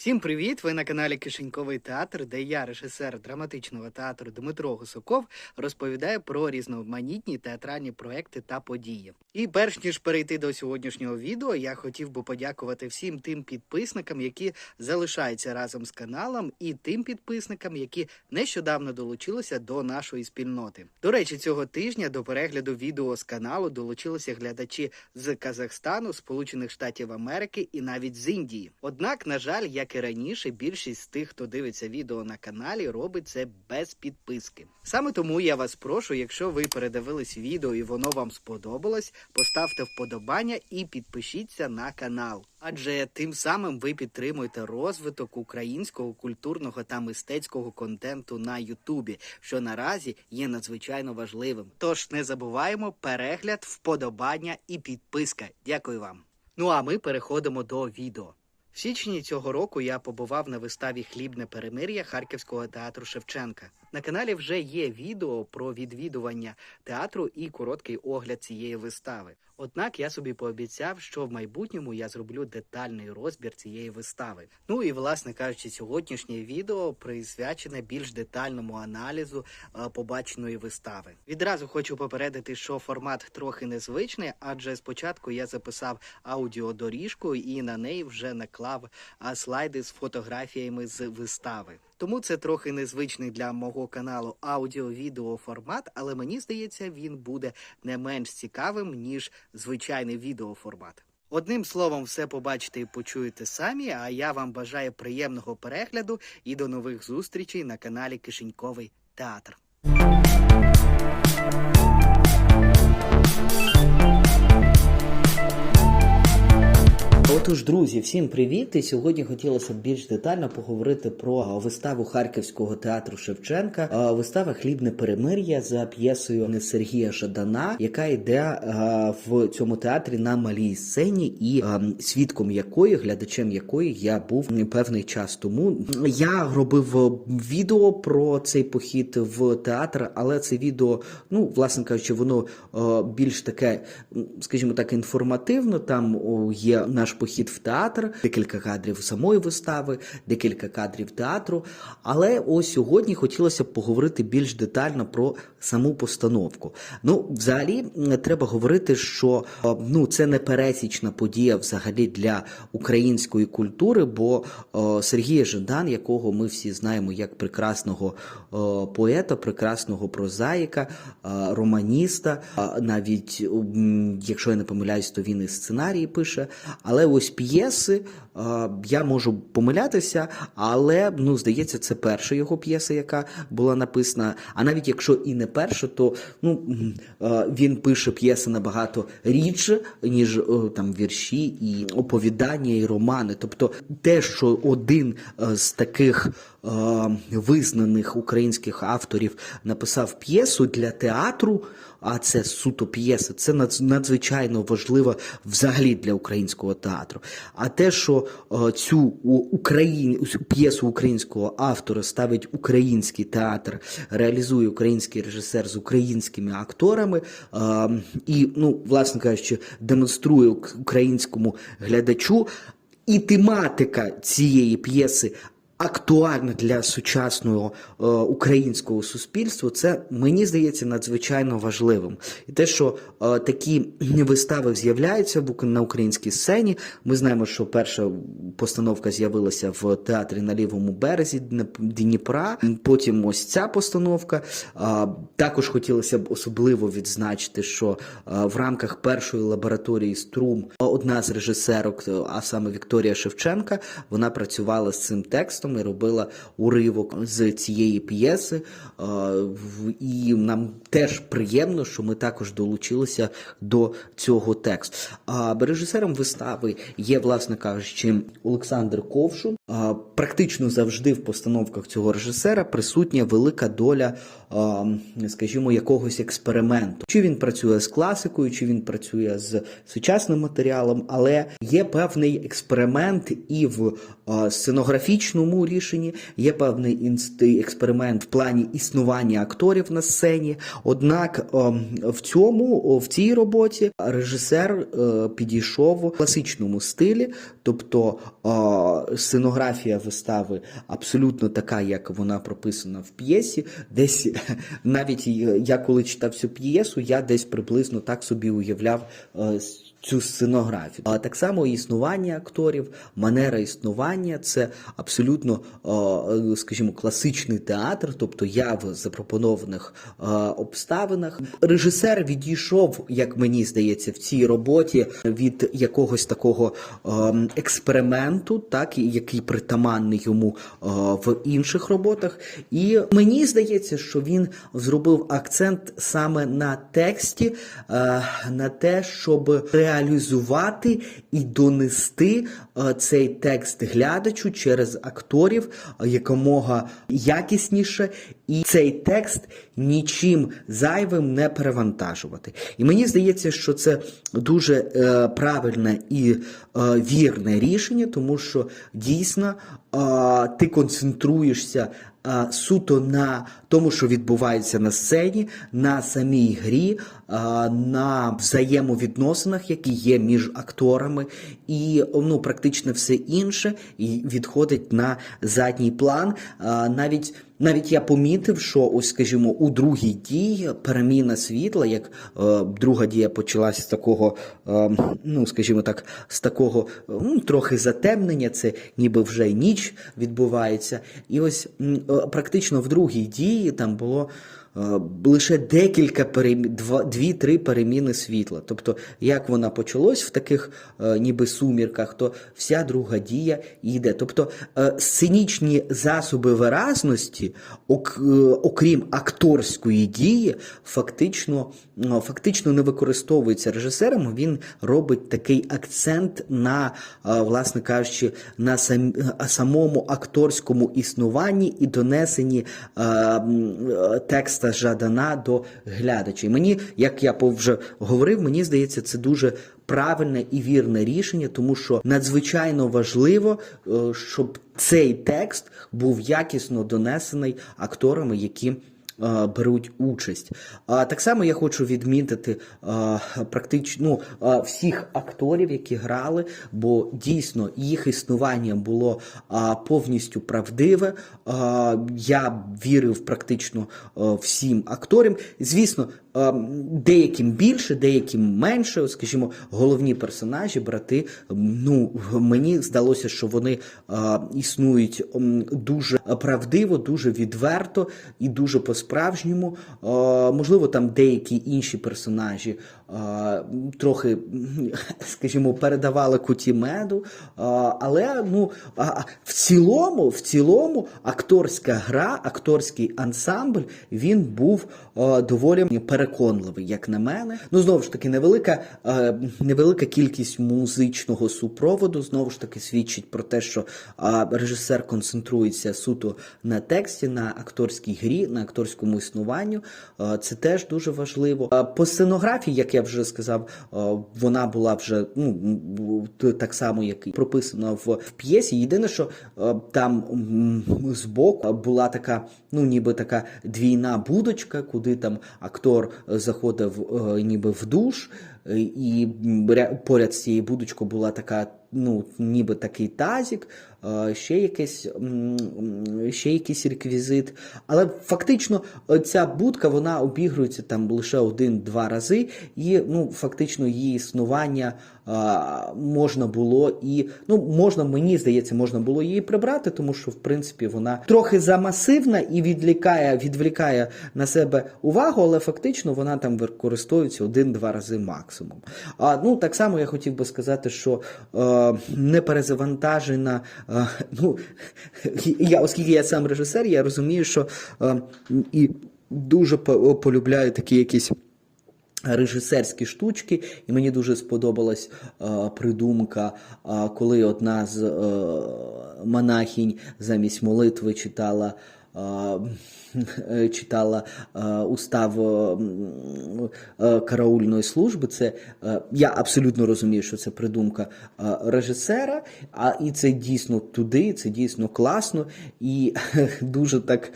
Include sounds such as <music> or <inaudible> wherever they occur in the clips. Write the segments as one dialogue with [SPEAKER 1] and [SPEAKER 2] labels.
[SPEAKER 1] Всім привіт! Ви на каналі Кишеньковий театр, де я, режисер драматичного театру Дмитро Гусаков, розповідаю про різноманітні театральні проекти та події. І перш ніж перейти до сьогоднішнього відео, я хотів би подякувати всім тим підписникам, які залишаються разом з каналом, і тим підписникам, які нещодавно долучилися до нашої спільноти. До речі, цього тижня до перегляду відео з каналу долучилися глядачі з Казахстану, Сполучених Штатів Америки і навіть з Індії. Однак, на жаль, як і раніше, більшість з тих, хто дивиться відео на каналі, робить це без підписки. Саме тому я вас прошу, якщо ви передивились відео і воно вам сподобалось, поставте вподобання і підпишіться на канал. Адже тим самим ви підтримуєте розвиток українського культурного та мистецького контенту на Ютубі, що наразі є надзвичайно важливим. Тож не забуваємо перегляд, вподобання і підписка. Дякую вам. Ну а ми переходимо до відео. Січні цього року я побував на виставі Хлібне перемир'я Харківського театру Шевченка. На каналі вже є відео про відвідування театру і короткий огляд цієї вистави. Однак я собі пообіцяв, що в майбутньому я зроблю детальний розбір цієї вистави. Ну і власне кажучи, сьогоднішнє відео присвячене більш детальному аналізу е, побаченої вистави. Відразу хочу попередити, що формат трохи незвичний, адже спочатку я записав аудіодоріжку і на неї вже наклав слайди з фотографіями з вистави. Тому це трохи незвичний для мого каналу аудіо-відео формат, але мені здається, він буде не менш цікавим ніж звичайний відеоформат. Одним словом, все побачите і почуєте самі. А я вам бажаю приємного перегляду і до нових зустрічей на каналі Кишеньковий театр. Отож, друзі, всім привіт! І сьогодні хотілося б більш детально поговорити про виставу Харківського театру Шевченка. Вистава Хлібне перемир'я за п'єсою Сергія Жадана, яка йде в цьому театрі на малій сцені, і свідком якої, глядачем якої я був певний час тому. Я робив відео про цей похід в театр, але це відео, ну власне кажучи, воно більш таке, скажімо так, інформативно. Там є наш похід в театр, декілька кадрів самої вистави, декілька кадрів театру. Але ось сьогодні хотілося б поговорити більш детально про саму постановку. Ну, взагалі, треба говорити, що е, ну це не пересічна подія взагалі для української культури, бо е, Сергій Жадан, якого ми всі знаємо як прекрасного е, поета, прекрасного прозаїка, романіста, навіть якщо я не помиляюсь, то він і сценарії пише. Але ось п'єси е, я можу помилятися, але ну здається, це перша його п'єса, яка була написана. А навіть якщо і не перша, то ну е, він пише п'єси набагато рідше, ніж е, там вірші і оповідання, і романи. Тобто те, що один з таких визнаних українських авторів написав п'єсу для театру, а це суто п'єса, це надз- надзвичайно важливо взагалі для українського театру. А те, що е, цю Україн, п'єсу українського автора ставить український театр, реалізує український режисер з українськими акторами е, і, ну, власне кажучи, демонструє українському глядачу. І тематика цієї п'єси актуальна для сучасного е, українського суспільства, це мені здається надзвичайно важливим. І те, що е, такі вистави з'являються в на українській сцені. Ми знаємо, що перша постановка з'явилася в театрі на лівому березі Дніпра. Потім ось ця постановка. А, Також хотілося б особливо відзначити, що е, в рамках першої лабораторії Струм одна з режисерок, е, а саме Вікторія Шевченка, вона працювала з цим текстом і робила уривок з цієї п'єси. Е, І нам теж приємно, що ми також долучилися до цього тексту. А режисером вистави є, власне кажучи, Олександр Ковшун. Практично завжди в постановках цього режисера присутня велика доля, скажімо, якогось експерименту. Чи він працює з класикою, чи він працює з сучасним матеріалом, але є певний експеримент і в сценографічному рішенні, є певний експеримент в плані існування акторів на сцені. Однак в цьому, в цій роботі режисер е, підійшов в класичному стилі, тобто е, сценографія вистави абсолютно така, як вона прописана в п'єсі. Десь навіть я коли читав цю п'єсу, я десь приблизно так собі уявляв е, цю сценографію. А так само існування акторів, манера існування це абсолютно, е, скажімо, класичний театр, тобто я в запропонованих е, обставинах. Режисер відійшов, як мені здається, в цій роботі від якогось такого е, експерименту, так який притаманний йому в інших роботах. І мені здається, що він зробив акцент саме на тексті, на те, щоб реалізувати і донести е, цей текст глядачу через акторів е, якомога якісніше, і цей текст нічим зайвим не перевантажувати. І мені здається, що це дуже е, правильне і вірне рішення, тому що дійсно ти концентруєшся суто на тому, що відбувається на сцені, на самій грі, на взаємовідносинах, які є між акторами, і ну, практично все інше і відходить на задній план. Навіть навіть я помітив, що ось, скажімо, у другій дії переміна світла, як е, друга дія почалася з такого, е, ну скажімо так, з такого ну, трохи затемнення, це ніби вже ніч відбувається. І ось е, практично в другій дії там було. Лише декілька дві-три переміни світла. Тобто, як вона почалась в таких е, ніби сумірках, то вся друга дія йде. Тобто е, сценічні засоби виразності, е, окрім акторської дії, фактично, ну, фактично не використовуються режисером. Він робить такий акцент на, власне кажучи, на сам, самому акторському існуванні і донесенні е, текста Жадана до глядача. Мені, як я вже говорив, мені здається, це дуже правильне і вірне рішення, тому що надзвичайно важливо, е, щоб цей текст був якісно донесений акторами, які беруть участь. А так само я хочу відмітити практично ну, всіх акторів, які грали, бо дійсно їх існування було повністю правдиве. Я вірив практично всім акторам. Звісно, деяким більше, деяким менше. Скажімо, головні персонажі, брати. Ну мені здалося, що вони існують дуже правдиво, дуже відверто і дуже по-справжньому. Е, Можливо, там деякі інші персонажі трохи, скажімо, передавали куті меду. Але ну в цілому, в цілому, акторська гра, акторський ансамбль він був доволі переконливий, як на мене. Ну знову ж таки, невелика, невелика кількість музичного супроводу знову ж таки свідчить про те, що режисер концентрується суто на тексті, на акторській грі, на акторському існуванню. Це теж дуже важливо. По сценографії, як я вже сказав, е, вона була вже ну так само, як прописано в, в п'єсі. Єдине, що е, там збоку була така, ну ніби така двійна будочка, куди там актор заходив е, ніби в душ, і м, поряд з цією будочкою була така. Ну, ніби такий тазік, е, ще якийсь, ще якийсь реквізит. Але фактично е, ця будка вона обігрується там лише один-два рази, і ну, фактично її існування можна було і ну можна, мені здається, можна було її прибрати, тому що в принципі вона трохи замасивна і відлікає, відвлікає на себе увагу, але фактично вона там використовується один-два рази максимум. А ну так само я хотів би сказати, що е, не перезавантажена. Е, ну я, оскільки я сам режисер, я розумію, що е, і дуже полюбляю такі якісь режисерські штучки, і мені дуже сподобалась е, придумка, е, коли одна з е, монахінь замість молитви читала. <laughs> е, Читала устав е, караульної служби. Це е, я абсолютно розумію, що це придумка режисера, а і це дійсно туди, це дійсно класно і <laughs> дуже так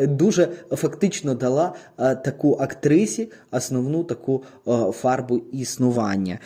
[SPEAKER 1] дуже фактично дала таку актрисі основну таку фарбу існування.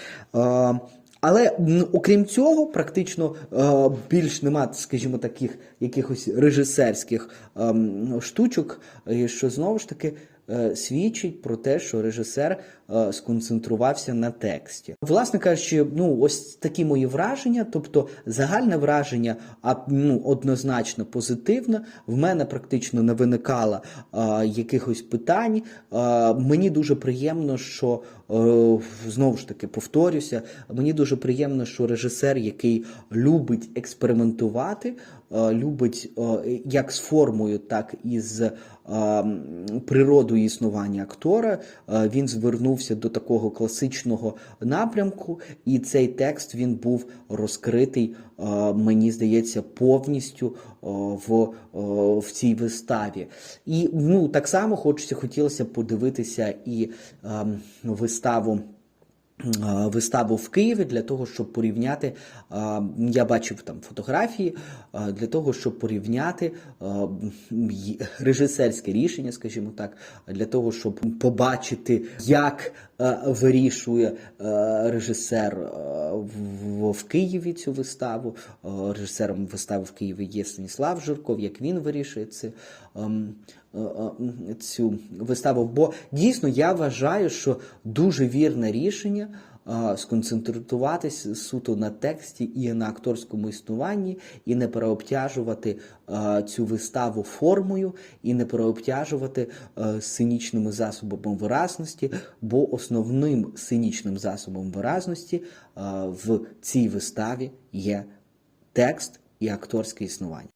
[SPEAKER 1] Але окрім цього, практично е, більш нема, скажімо, таких якихось режисерських ем, штучок, що знову ж таки. Е, Свідчить про те, що режисер е, сконцентрувався на тексті. Власне кажучи, ну ось такі мої враження, тобто загальне враження, а ну однозначно позитивне. В мене практично не виникало е, якихось питань. Е, мені дуже приємно, що е, знову ж таки повторюся. Мені дуже приємно, що режисер, який любить експериментувати, любить е, як з формою, так і з е, природою існування актора. Е, Він звернувся до такого класичного напрямку, і цей текст він був розкритий, е, мені здається, повністю е, в, е, в цій виставі. І ну так само хочеться, хотілося подивитися і ем, виставу. Виставу в Києві для того, щоб порівняти. Я бачив там фотографії для того, щоб порівняти режисерське рішення, скажімо так, для того, щоб побачити, як вирішує режисер в- Києві цю виставу. Режисером вистави в Києві є Станіслав Жирков, як він вирішує це. Е, е, цю виставу. Бо дійсно я вважаю, що дуже вірне рішення е, сконцентруватися суто на тексті і на акторському існуванні, і не переобтяжувати цю виставу формою, і не переобтяжувати сценічними засобами виразності, бо основним сценічним засобом виразності в цій виставі є текст і акторське існування.